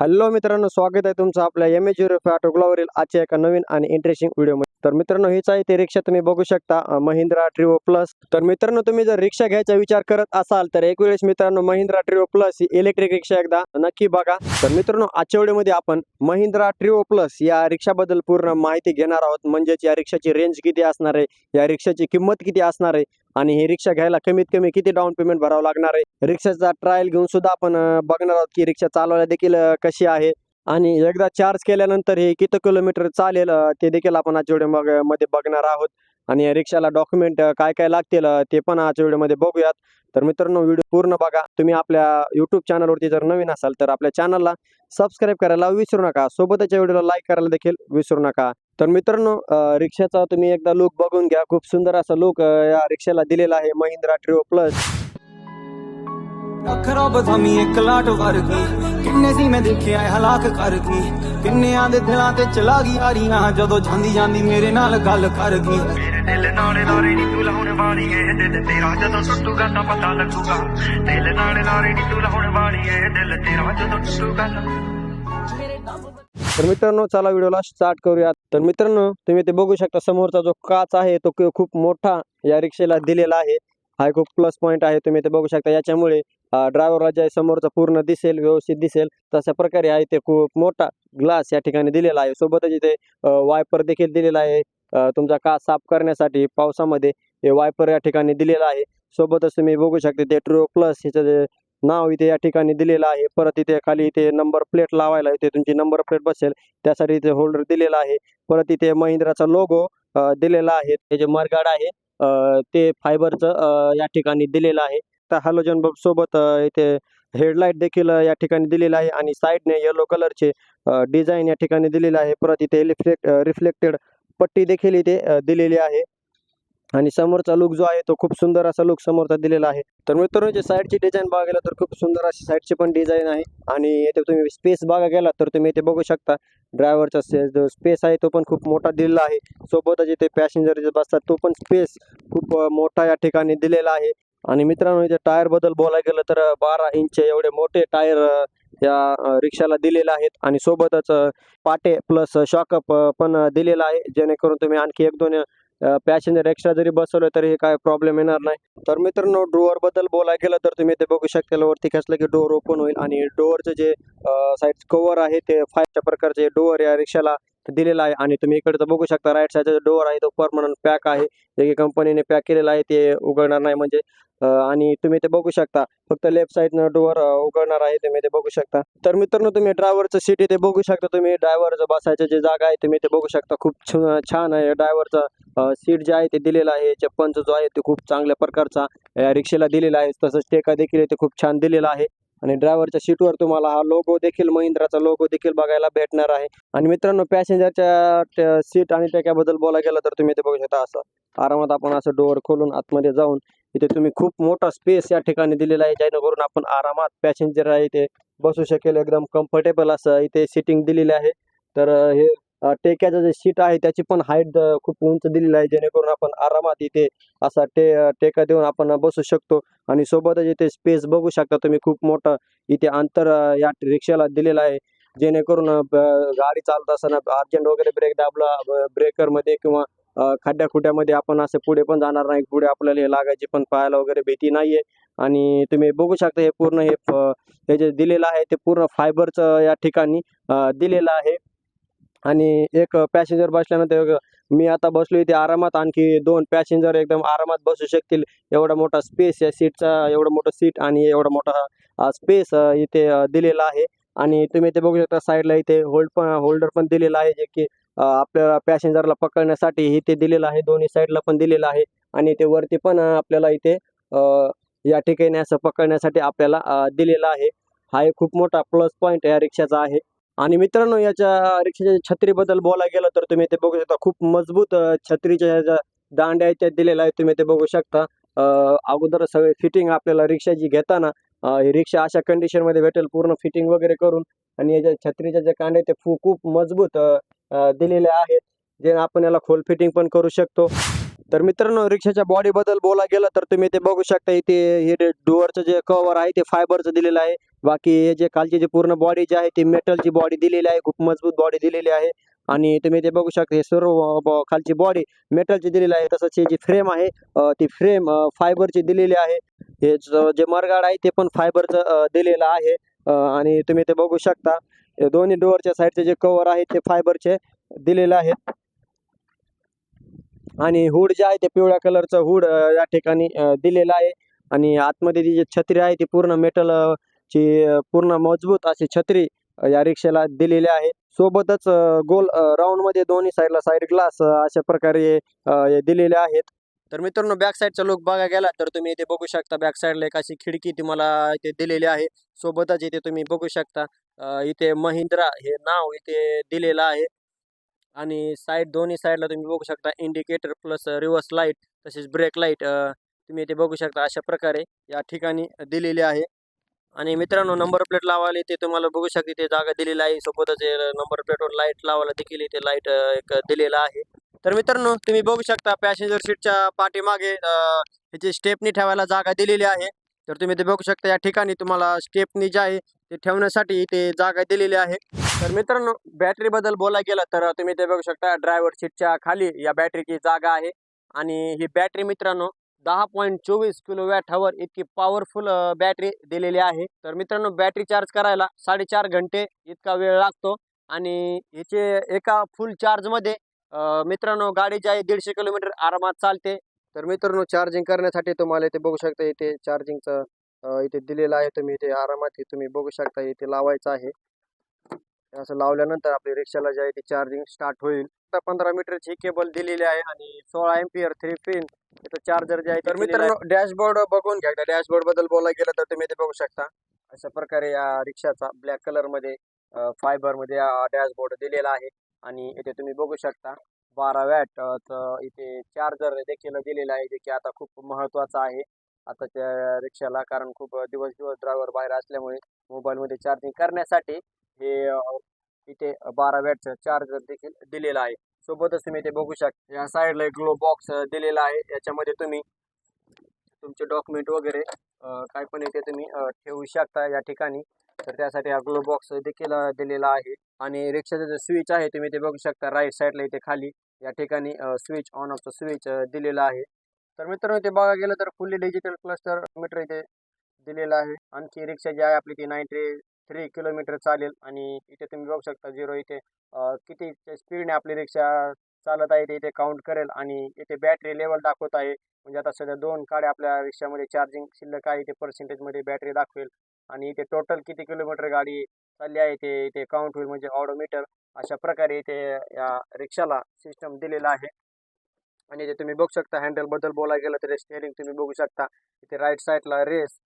Hello मित्रांनो स्वागत आहे तुमचं आपल्या एम एच झिरो ऑटोग्लावरील आजच्या एका नवीन आणि इंटरेस्टिंग व्हिडिओमध्ये तर मित्रांनो हीच आहे ते रिक्षा. तुम्ही बघू शकता महिंद्रा ट्रिओ प्लस तर मित्रांनो तुम्ही जर रिक्षा घ्यायचा विचार करत असाल तर एक वेळेस मित्रांनो महिंद्रा ट्रिओ प्लस ही इलेक्ट्रिक रिक्षा एकदा नक्की बघा. तर मित्रांनो आजच्या व्हिडिओमध्ये आपण महिंद्रा ट्रिओ प्लस या रिक्षाबद्दल पूर्ण माहिती घेणार आहोत. म्हणजेच या रिक्षाची रेंज किती असणार आहे या रिक्षाची किंमत किती असणार आहे आणि ही रिक्षा घ्यायला कमीत कमी किती डाऊन पेमेंट भरावं लागणार आहे. रिक्षाचा ट्रायल घेऊन सुद्धा आपण बघणार आहोत की रिक्षा चालवायला देखील कशी आहे. आणि एकदा चार्ज केल्यानंतर हे किती किलोमीटर चालेल ते देखील आपण आजच्या व्हिडिओमध्ये बघणार आहोत. आणि या रिक्षाला डॉक्युमेंट काय काय लागतील ते पण आजच्या व्हिडिओमध्ये बघूयात. तर मित्रांनो व्हिडिओ पूर्ण बघा. तुम्ही आपल्या युट्यूब चॅनलवरती जर नवीन असाल तर आपल्या चॅनलला सबस्क्राईब करायला विसरू नका. सोबतच्या व्हिडिओला लाईक करायला देखील विसरू नका. तर मित्रांनो रिक्षाचा तुम्ही एकदा लुक बघून घ्या. खूप सुंदर असा लुक या रिक्षाला दिलेला आहे. महिंद्रा ट्रिओ प्लस ਅੱਖ ਰੱਬ ਥਾਮੀ ਇੱਕ ਲਾਟ ਵਰਗੀ ਕਿੰਨੇ ਸੀ ਮੈਂ ਦੇਖਿਆ ਇਹ ਹਲਾਕ ਕਰ ਗਈ ਕਿੰਨਿਆਂ ਦੇ ਦਿਲਾਂ ਤੇ ਚਲਾ ਗਈ ਆਰੀਆਂ ਜਦੋਂ ਜਾਂਦੀ ਜਾਂਦੀ ਮੇਰੇ ਨਾਲ ਗੱਲ ਕਰ ਗਈ ਮੇਰੇ ਦਿਲ ਨਾਲੇ ਲਾਰੇ ਨੀ ਤੂੰ ਲਾਉਣ ਵਾਲੀ ਏ ਦਿਲ ਤੇਰਾ ਜਦੋਂ ਟੁੱਟੂਗਾ ਤਾਂ ਪਤਾ ਲੱਗੂਗਾ ਦਿਲ ਨਾਲੇ ਲਾਰੇ ਨੀ ਤੂੰ ਲਾਉਣ ਵਾਲੀ ਏ ਦਿਲ ਤੇਰਾ ਜਦੋਂ ਟੁੱਟੂਗਾ ਤਾਂ तर मित्रांनो चला व्हिडिओला स्टार्ट करूयात तर मित्रांनो तुम्ही ते बघू शकता समोरचा जो काच आहे तो क- खूप मोठा या रिक्षेला दिलेला आहे हा एक खूप प्लस पॉईंट आहे तुम्ही ते बघू शकता याच्यामुळे ड्रायव्हरला जे समोरचा पूर्ण दिसेल व्यवस्थित दिसेल तशा प्रकारे आहे ते खूप मोठा ग्लास या ठिकाणी दिलेला आहे. सोबतच इथे वायपर देखील दिलेला आहे. तुमचा काच साफ करण्यासाठी पावसामध्ये हे वायपर या ठिकाणी दिलेला आहे. सोबतच तुम्ही बघू शकता ते ट्रो प्लस ह्याचं जे नाव इथे या ठिकाणी दिलेलं आहे. परत इथे खाली इथे नंबर प्लेट लावायला इथे तुमची नंबर प्लेट बसेल. त्यासाठी इथे होल्डर दिलेला आहे. परत इथे महिंद्राचा लोगो दिलेला आहे. ते जे मरगाड आहे अ, ते फायबरचं या ठिकाणी दिलेलं आहे. शकता हॅलोजन बल्ब सोबत इथे हेडलाईट देखील या ठिकाणी दिलेला आहे आणि साईडने येलो कलरचे डिझाईन या ठिकाणी दिलेलं आहे. परत इथे रिफ्लेक्ट रिफ्लेक्टेड पट्टी देखील इथे दिलेली आहे. आणि समोरचा लुक जो आहे तो खूप सुंदर असा लुक समोरचा दिलेला आहे. तर मित्रांनो जे साईडची डिझाईन बघा गेला तर खूप सुंदर अशी साईडची पण डिझाईन आहे. आणि इथे तुम्ही स्पेस बघा गेला तर तुम्ही इथे बघू शकता ड्रायव्हरचा जो स्पेस आहे तो पण खूप मोठा दिलेला आहे. सोबतच इथे पॅसेंजर जे बसतात तो पण स्पेस खूप मोठा या ठिकाणी दिलेला आहे. आणि मित्रांनो इथे टायरबद्दल बोलायला गेलं तर बारा इंच एवढे मोठे टायर या रिक्षाला दिलेले आहेत. आणि सोबतच पाटे प्लस शॉकअप पण दिलेला आहे. जेणेकरून तुम्ही आणखी एक दोन पॅसेंजर एक्स्ट्रा जरी बसवलं तरी काय प्रॉब्लेम येणार नाही. तर मित्रांनो डोअरबद्दल बोलायला गेलं तर तुम्ही ते बघू शकता वरती खेचलं की डोअर ओपन होईल. आणि डोअरचं जे साईड कव्हर आहे ते फायच्या प्रकारचे डोअर या रिक्षाला दिलेला आहे. आणि तुम्ही इकडचं बघू शकता राईट साईडचा डोअर आहे तो परमनंट पॅक आहे. जे की कंपनीने पॅक केलेला आहे ते उघडणार नाही. म्हणजे आणि तुम्ही ते बघू शकता. फक्त लेफ्ट साईड डोअर उघडणार आहे तुम्ही ते बघू शकता. तर मित्रांनो तुम्ही ड्रायव्हरचं सीट इथे बघू शकता तुम्ही. ड्रायव्हरचं बसायचं जे जागा आहे तुम्ही ते बघू शकता. खूप छान आहे. ड्रायव्हरचं सीट जे आहे ते दिलेलं आहे. चप्पनच जो आहे ते खूप चांगल्या प्रकारचा रिक्षेला दिलेला आहे. तसंच टेका देखील ते खूप छान दिलेला आहे. आणि ड्रायव्हरच्या सीटवर तुम्हाला हा लोगो देखील महिंद्राचा लोगो देखील बघायला भेटणार आहे. आणि मित्रांनो पॅसेंजरच्या सीट आणि टेक्याबद्दल बोलायला गेलं तर तुम्ही ते बघू शकता. असं आरामात आपण असं डोअर खोलून आतमध्ये जाऊन इथे तुम्ही खूप मोठा स्पेस या ठिकाणी दिलेला आहे जेणेकरून आपण आरामात पॅसेंजर आहे इथे बसू शकेल. एकदम कम्फर्टेबल असं इथे सिटिंग दिलेली आहे. तर हे टेक्याचं जे सीट आहे त्याची पण हाईट खूप उंच दिलेली आहे जेणेकरून आपण आरामात इथे असा टे टेका देऊन आपण बसू शकतो. आणि सोबतच इथे स्पेस बघू शकता तुम्ही खूप मोठं इथे अंतर या रिक्षाला दिलेलं आहे. जेणेकरून गाडी चालत असताना अर्जंट वगैरे ब्रेक दाबला ब्रेकरमध्ये किंवा अं, खड्ड्या आपण असे पुढे पण जाणार नाही. पुढे आपल्याला हे लागायची पण पाहायला वगैरे भीती नाहीये. आणि तुम्ही बघू शकता हे पूर्ण हे हे जे दिलेलं आहे ते पूर्ण फायबरचं या ठिकाणी दिलेलं आहे. आणि एक पॅसेंजर बसल्यानंतर मी आता बसलो इथे आरामात. आणखी दोन पॅसेंजर एकदम आरामात बसू शकतील. एवढा मोठा स्पेस या सीटचा एवढं मोठं सीट आणि एवढा मोठा स्पेस इथे दिलेला आहे. आणि तुम्ही ते बघू शकता साईडला इथे होल्ड पण होल्डर पण दिलेला आहे. जे की आपल्याला पॅसेंजरला पकडण्यासाठी इथे दिलेलं आहे. दोन्ही साईडला पण दिलेलं आहे. आणि ते वरती पण आपल्याला इथे या ठिकाणी असं पकडण्यासाठी आपल्याला दिलेला दिलेलं आहे. हा एक खूप मोठा प्लस पॉईंट या रिक्षाचा आहे. आणि मित्रांनो याच्या रिक्षाच्या छत्रीबद्दल बोलायला गेलं तर तुम्ही ते बघू शकता. खूप मजबूत छत्रीच्या ज्या दांड्या आहेत त्या दिलेल्या आहेत तुम्ही ते बघू शकता. अगोदर सगळे फिटिंग आपल्याला रिक्षाची घेताना ही रिक्षा अशा कंडिशनमध्ये भेटेल. पूर्ण फिटिंग वगैरे करून आणि याच्या छत्रीच्या जे कांड्या ते खूप मजबूत दिलेल्या दिलेले आहेत जे आपण याला खोल फिटिंग पण करू शकतो. तर मित्रांनो रिक्षाच्या बॉडी बद्दल बोला गेलं तर तुम्ही ते बघू शकता इथे हे डोअरचं जे कव्हर आहे ते फायबरचं दिलेलं आहे. बाकी हे जे खालची जी पूर्ण बॉडी जी आहे ती मेटलची बॉडी दिलेली आहे खूप मजबूत बॉडी दिलेली आहे. आणि तुम्ही ते बघू शकता हे सर्व खालची बॉडी मेटलची दिलेली आहे. तसंच ही जी फ्रेम आहे ती फ्रेम फायबरची दिलेली आहे. हे जे मरगाड आहे ते पण फायबरचं दिलेलं आहे. आणि तुम्ही ते बघू शकता. दोन्ही डोअरच्या साईडचे जे कवर आहे ते फायबरचे दिलेले आहेत. आणि हुड जे आहे ते पिवळ्या कलरचं हुड या ठिकाणी दिलेलं आहे. आणि आतमध्ये ती जी छत्री आहे ती पूर्ण मेटल ची पूर्ण मजबूत अशी छत्री या रिक्षाला दिलेली आहे. सोबतच गोल राऊंडमध्ये दोन्ही साईडला साईड ग्लास अशा प्रकारे दिलेले आहेत. तर मित्रांनो बॅक साईडचा लुक बघा गेला तर तुम्ही इथे बघू शकता. बॅक साईडला एक अशी खिडकी तुम्हाला इथे दिलेली आहे. सोबतच इथे तुम्ही बघू शकता. इथे महिंद्रा हे नाव इथे दिलेलं आहे. आणि साईड दोन्ही साईडला तुम्ही बघू शकता इंडिकेटर प्लस रिव्हर्स लाइट तसेच ब्रेक लाइट तुम्ही इथे बघू शकता अशा प्रकारे या ठिकाणी दिलेली आहे. आणि मित्रांनो नंबर प्लेट लावायला इथे तुम्हाला बघू शकता इथे जागा दिलेली आहे. सोबतच नंबर प्लेटवर लाइट लावायला देखील इथे लाइट एक दिलेला आहे. तर मित्रांनो तुम्ही बघू शकता पॅसेंजर सीटच्या पाठीमागे अ, ह्याची स्टेपनी ठेवायला जागा दिलेली आहे. तर तुम्ही ते बघू शकता या ठिकाणी तुम्हाला स्टेपनी जे आहे ते ठेवण्यासाठी इथे जागा दिलेली आहे. तर मित्रांनो बॅटरी बद्दल बोलायला गेलं तर तुम्ही ते बघू शकता ड्रायव्हर सीटच्या खाली या बॅटरीची जागा आहे. आणि ही बॅटरी मित्रांनो दहा पॉईंट चोवीस किलो वॅट हवर इतकी पॉवरफुल बॅटरी दिलेली आहे. तर मित्रांनो बॅटरी चार्ज करायला साडेचार घंटे इतका वेळ लागतो. आणि याचे एका फुल चार्जमध्ये मित्रांनो गाडी जी आहे दीडशे किलोमीटर आरामात चालते. तर मित्रांनो चार्जिंग करण्यासाठी तुम्हाला इथे बघू शकता इथे चार्जिंगचं इथे दिलेलं आहे. तुम्ही इथे आरामात हे तुम्ही बघू शकता इथे लावायचं आहे. हे असं लावल्यानंतर आपली रिक्षाला जे आहे ते चार्जिंग स्टार्ट होईल. आता पंधरा मीटरची केबल दिलेली आहे आणि सोळा एम्पियर थ्री पिन इथं चार्जर जे आहे तर मित्रांनो डॅशबोर्ड बघून घ्या. त्या डॅशबोर्डबद्दल बोलायला गेलं तर तुम्ही ते बघू शकता. अशा प्रकारे या रिक्षाचा ब्लॅक कलरमध्ये फायबरमध्ये डॅशबोर्ड दिलेला आहे. आणि इथे तुम्ही बघू शकता. बारा वॅट इथे चार्जर देखील दिलेला आहे जे की आता खूप महत्त्वाचं आहे. आताच्या रिक्षाला कारण खूप दिवस दिवस ड्रायव्हर बाहेर असल्यामुळे मोबाईलमध्ये चार्जिंग करण्यासाठी हे इथे बारा वॅटचं चार्जर देखील दिलेलं आहे. सोबतच तुम्ही इथे बघू शकता या साईडला एक ग्लो बॉक्स दिलेला आहे. याच्यामध्ये तुम्ही तुमचे डॉक्युमेंट वगैरे काय पण इथे तुम्ही ठेवू शकता या ठिकाणी. तर त्यासाठी हा ग्लो बॉक्स देखील दिलेला आहे. आणि रिक्षाचं जे स्विच आहे तुम्ही ते बघू शकता राईट साईडला इथे खाली. या ठिकाणी स्विच ऑन ऑफचा स्विच दिलेलं आहे. तर मित्रांनो ते बघा गेलं तर फुल्ली डिजिटल क्लस्टर मीटर इथे दिलेलं आहे. आणखी रिक्षा जी आहे आपली ती नाईन्टी थ्री किलोमीटर चालेल. आणि इथे तुम्ही बघू शकता झिरो इथे किती स्पीडने आपली रिक्षा चालत आहे ते इथे काउंट करेल. आणि इथे बॅटरी लेवल दाखवत आहे. म्हणजे आता सध्या दोन काड्या आपल्या रिक्षामध्ये चार्जिंग शिल्लक आहे ते पर्सेंटेजमध्ये बॅटरी दाखवेल. आणि इथे टोटल किती किलोमीटर गाडी चालली आहे ते इथे काउंट होईल म्हणजे ऑडोमीटर अशा प्रकारे इथे या रिक्षाला सिस्टम दिलेला आहे. आणि इथे तुम्ही बघू शकता हँडलबद्दल बोलायला गेलं तर स्टेअरिंग तुम्ही बघू शकता. इथे राईट साईडला रेस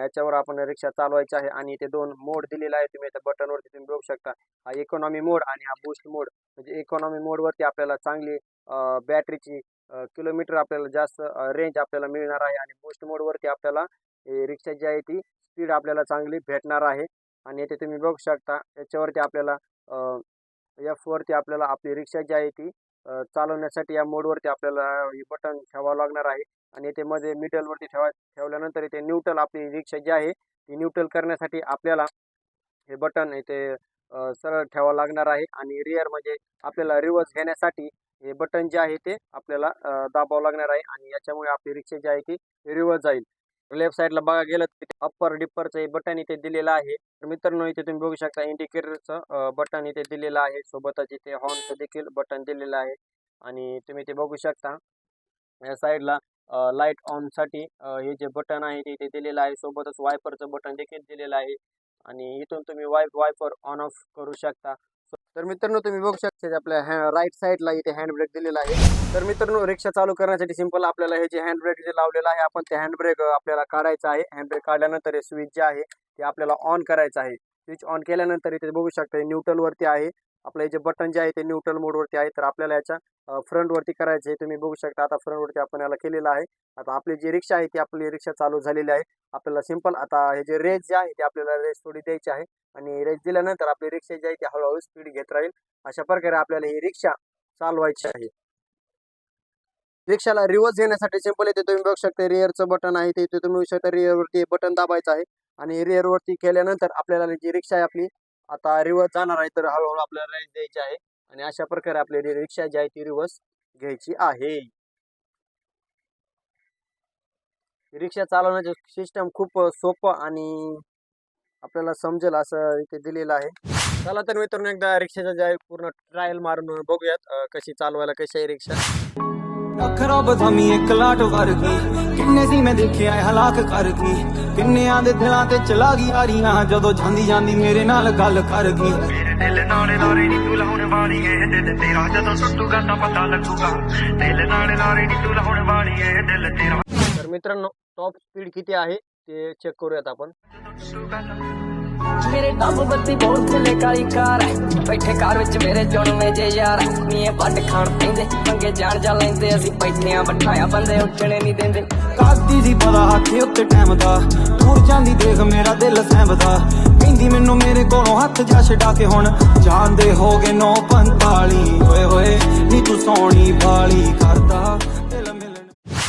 याच्यावर आपण रिक्षा चालवायची आहे आणि इथे दोन मोड दिलेला आहे तुम्ही इथे बटनवरती तुम्ही बघू शकता. हा इकॉनॉमी मोड आणि हा बूस्ट मोड म्हणजे इकॉनॉमी मोडवरती आपल्याला चांगली बॅटरीची किलोमीटर आपल्याला जास्त रेंज आपल्याला मिळणार आहे. आणि बूस्ट मोडवरती आपल्याला रिक्षा जी आहे ती स्पीड आपल्याला चांगली भेटणार आहे. आणि येथे तुम्ही बघू शकता याच्यावरती आपल्याला एफ वरती आपल्याला आपली रिक्षा जी आहे ती चालवण्यासाठी या मोडवरती आपल्याला हे बटन ठेवावं लागणार आहे. आणि येथे मध्ये मिडलवरती ठेवा ठेवल्यानंतर इथे न्यूट्रल आपली रिक्षा जी आहे ती न्यूट्रल करण्यासाठी आपल्याला हे बटन इथे सरळ ठेवावं लागणार आहे. आणि रिअर म्हणजे आपल्याला रिवर्स घेण्यासाठी हे बटन जे आहे ते आपल्याला दाबावं लागणार आहे. आणि याच्यामुळे आपली रिक्षा जी आहे ती रिवर्स जाईल. लेफ्ट साईडला बघा गेलं तिथे अप्पर डिप्परचं हे बटन इथे दिलेलं आहे. तर मित्रांनो इथे तुम्ही बघू शकता इंडिकेटरचं बटन इथे दिलेलं आहे. सोबतच इथे हॉर्नचं देखील बटन दिलेलं आहे. आणि तुम्ही ते बघू शकता या साईडला लाइट ऑनसाठी हे जे बटन आहे ते इथे दिलेलं आहे. सोबतच वायपरचं बटन देखील दिलेलं आहे. आणि इथून तुम्ही वाय वायपर ऑन ऑफ करू शकता. तर मित्रांनो तुम्ही बघू शकता आपल्या हॅ राईट साईडला इथे हँड ब्रेक दिलेला आहे. तर मित्रांनो रिक्षा चालू करण्यासाठी सिंपल आपल्याला हे जे हँड ब्रेक जे लावलेलं आहे आपण ते हँड ब्रेक आपल्याला काढायचं आहे. हँड ब्रेक काढल्यानंतर हे स्विच जे आहे ते आपल्याला ऑन करायचं आहे. स्विच ऑन केल्यानंतर इथे बघू शकता न्यूट्रल वरती आहे. आपलं जे बटन जे आहे ते न्यूट्रल मोडवरती आहे. तर आपल्याला याच्या फ्रंट वरती करायचं हे तुम्ही बघू शकता आता फ्रंट वरती आपण याला केलेलं आहे. आता आपली जी रिक्षा आहे ती आपली रिक्षा चालू झालेली आहे. आपल्याला सिंपल आता हे जे रेस जे आहे ते आपल्याला रेस थोडी द्यायची आहे. आणि रेस दिल्यानंतर आपली रिक्षा जी आहे ती हळूहळू स्पीड घेत राहील. अशा प्रकारे आपल्याला ही रिक्षा चालवायची आहे. रिक्षाला रिवर्स घेण्यासाठी सिंपल येते तुम्ही बघू शकता रिअरचं बटन आहे. ते तुम्ही बघू शकता रिअरवरती बटन दाबायचं आहे. आणि रिअरवरती केल्यानंतर आपल्याला जी रिक्षा आहे आपली आता रिवर्स जाणार आहे तर हळूहळू आपल्याला राईस द्यायची आहे. आणि अशा प्रकारे आपली रिक्षा जी आहे ती रिवर्स घ्यायची आहे. रिक्षा चालवण्याचे सिस्टम खूप सोपं आणि आपल्याला समजेल असं इथे दिलेलं आहे. चला तर मित्रांनो एकदा रिक्षाचा जे आहे पूर्ण ट्रायल मारून बघूयात कशी चालवायला कशी आहे रिक्षा. ਅੱਖਰਾਂ ਬਥਾਮੀ ਇੱਕ ਲਾਟ ਵਰਗੀ ਕਿੰਨੇ ਸੀ ਮੈਂ ਦੇਖਿਆ ਇਹ ਹਲਾਕ ਕਰਗੀ ਕਿੰਨਿਆਂ ਦੇ ਦਿਲਾਂ ਤੇ ਚਲਾ ਗਈ ਆਰੀਆਂ ਜਦੋਂ ਜਾਂਦੀ ਜਾਂਦੀ ਮੇਰੇ ਨਾਲ ਗੱਲ ਕਰ ਗਈ ਮੇਰੇ ਦਿਲ ਨਾਲੇ ਨਾਰੇ ਨੀ ਤੂੰ ਲਾਉਣ ਵਾਲੀ ਏ ਦਿਲ ਤੇਰਾ ਜਦੋਂ ਟੁੱਟੂਗਾ ਤਾਂ ਪਤਾ ਲੱਗੂਗਾ ਦਿਲ ਨਾਲੇ ਨਾਰੇ ਨੀ ਤੂੰ ਲਾਉਣ ਵਾਲੀ ਏ ਦਿਲ ਤੇਰਾ तर मित्रांनो टॉप स्पीड किती आहे ते चेक करूयात आपण ਟੁੱਟੂਗਾ ਤਾਂ ਮੇਰੇ ਡੱਬ ਬੱਤੀ ਬਹੁਤ ਥੱਲੇ ਕਾਲੀ ਕਾਰ ਹੈ। ਬੈਠੇ ਕਾਰ ਵਿੱਚ ਮੇਰੇ ਚੁਣਵੇਂ ਜੇ ਯਾਰ ਨੀਏ ਵੱਡ ਖਾਣ ਪੈਂਦੇ, ਪੰਗੇ ਜਾਣ ਜਾ ਲੈਂਦੇ, ਅਸੀਂ ਬੈਠਿਆਂ ਬਿਠਾਇਆ ਬੰਦੇ ਉੱਠਣੇ ਨਹੀਂ ਦਿੰਦੇ। ਕਾਦੀ ਦੀ ਪਤਾ ਹੱਥੇ ਉੱਤੇ ਟਾਈਮ ਦਾ? ਦੂਰ ਜਾਂਦੀ ਦੇਖ ਮੇਰਾ ਦਿਲ ਸਹਿਮਦਾ। ਕਹਿੰਦੀ ਮੈਨੂੰ ਮੇਰੇ ਕੋਲੋਂ ਹੱਥ ਜਾ ਛਡਾ ਕੇ ਹੁਣ। ਜਾਂਦੇ ਹੋ ਗਏ 945 ਓਏ ਹੋਏ, ਨੀ ਤੂੰ ਸੋਹਣੀ ਬਾਲੀ ਕਰਦਾ।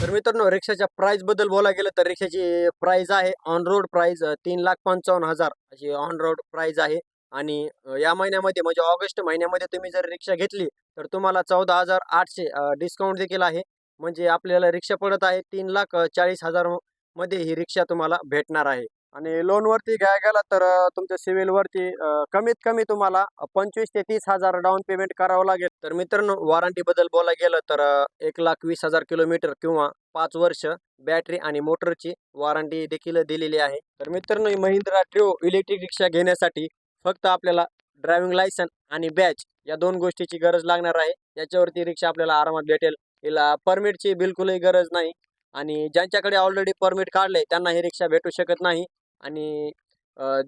तर मित्रांनो रिक्षाच्या प्राइसबद्दल बोलायला गेलं तर रिक्षाची प्राइस आहे ऑन रोड प्राइस तीन लाख पंचावन्न हजार अशी ऑन रोड प्राइस आहे. आणि या महिन्यामध्ये म्हणजे ऑगस्ट महिन्यामध्ये तुम्ही जर रिक्षा घेतली तर तुम्हाला चौदा हजार आठशे डिस्काउंट देखील आहे. म्हणजे आपल्याला रिक्षा पडत आहे तीन लाख चाळीस हजारमध्ये ही रिक्षा तुम्हाला भेटणार आहे. आणि लोनवरती घ्यायला गेला तर तुमच्या सिव्हिलवरती कमीत कमी तुम्हाला पंचवीस ते तीस हजार डाऊन पेमेंट करावं लागेल. तर मित्रांनो वॉरंटीबद्दल बोलायला गेलं तर एक लाख वीस हजार किलोमीटर किंवा पाच वर्ष बॅटरी आणि मोटरची वॉरंटी देखील दिलेली आहे. तर मित्रांनो महिंद्रा ट्रिओ इलेक्ट्रिक रिक्षा घेण्यासाठी फक्त आपल्याला ड्रायव्हिंग लायसन आणि बॅच या दोन गोष्टीची गरज लागणार आहे. याच्यावरती रिक्षा आपल्याला आरामात भेटेल. हिला परमिटची बिलकुलही गरज नाही. आणि ज्यांच्याकडे ऑलरेडी परमिट काढले त्यांना ही रिक्षा भेटू शकत नाही. आणि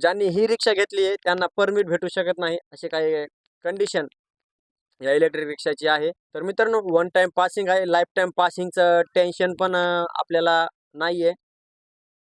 ज्यांनी ही रिक्षा घेतली आहे त्यांना परमिट भेटू शकत नाही असे काही कंडिशन या इलेक्ट्रिक रिक्षाची आहे. तर मित्रांनो वन टाईम पासिंग आहे. लाईफ टाईम पासिंगचं टेन्शन पण आपल्याला नाही आहे